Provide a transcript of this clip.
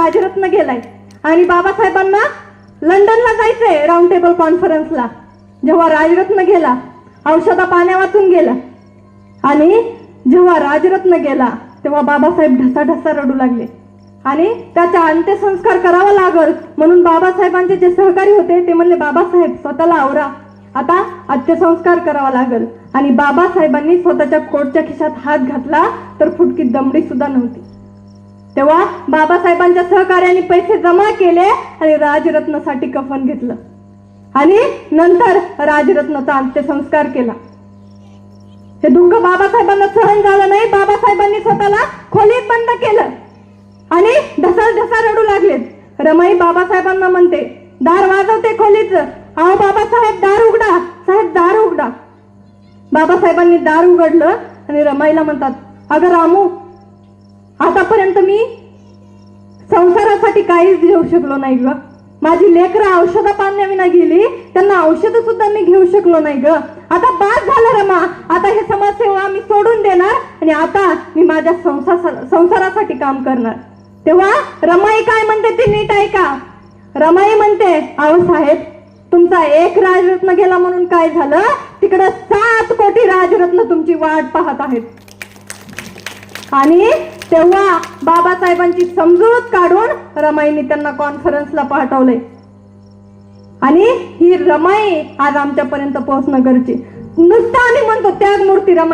राजरत्न गेलाय. आणि बाबासाहेबांना लंडनला जायचंय राऊंड टेबल कॉन्फरन्सला जेव्हा राजरत्न गेला औषधा पाण्यावाचून गेला. आणि जेव्हा राजरत्न गेला तेव्हा बाबासाहेब ढसा ढसा रडू लागले. आणि त्याचा अंत्यसंस्कार करावा लागल म्हणून बाबासाहेबांचे जे सहकारी होते ते म्हणले बाबासाहेब स्वतःला आवरा. आता अंत्यसंस्कार करावा लागल. आणि बाबासाहेबांनी स्वतःच्या कोटच्या खिशात हात घातला तर फुटकी दमडी सुद्धा नव्हती. तेव्हा बाबासाहेबांच्या सहकार्याने पैसे जमा केले आणि राजरत्नासाठी कफन घेतलं. आणि नंतर राजरत्नाचा अंत्यसंस्कार केला. हे दुःख बाबासाहेबांना सहन झालं नाही बाबासाहेबांनी स्वतःला खोलीत बंद केलं. आणि ढसाल ढसा रडू लागलेत रमाई बाबासाहेबांना म्हणते दार वाजवते खोलीच. अहो बाबासाहेब दार उघडा. साहेब दार उघडा. बाबासाहेबांनी दार उघडलं आणि रमाईला म्हणतात अगं रामू आतापर्यंत मी संसारासाठी काहीच घेऊ शकलो नाही ग. माझी लेकरं औषधं पाण्याविना गेली त्यांना औषधं सुद्धा मी घेऊ शकलो नाही ग. आता बाद झालं रमा आता हे समाजसेवा मी सोडून देणार आणि आता मी माझ्या संसार संसारासाठी काम करणार. तेव्हा रमाई काय म्हणते ती नीट ऐका. रमाई म्हणते अहो साहेब तुमचा एक राजरत्न गेला म्हणून काय झालं? तिकडे सात कोटी राजरत्न तुमची वाट पाहत आहेत. आणि तेव्हा बाबासाहेबांची समजूत काढून रमाईने त्यांना कॉन्फरन्सला पाठवले. आणि ही रमाई आज आमच्यापर्यंत पोहोचणं गरजे नुसतं आम्ही म्हणतो त्याग मूर्ती रमाई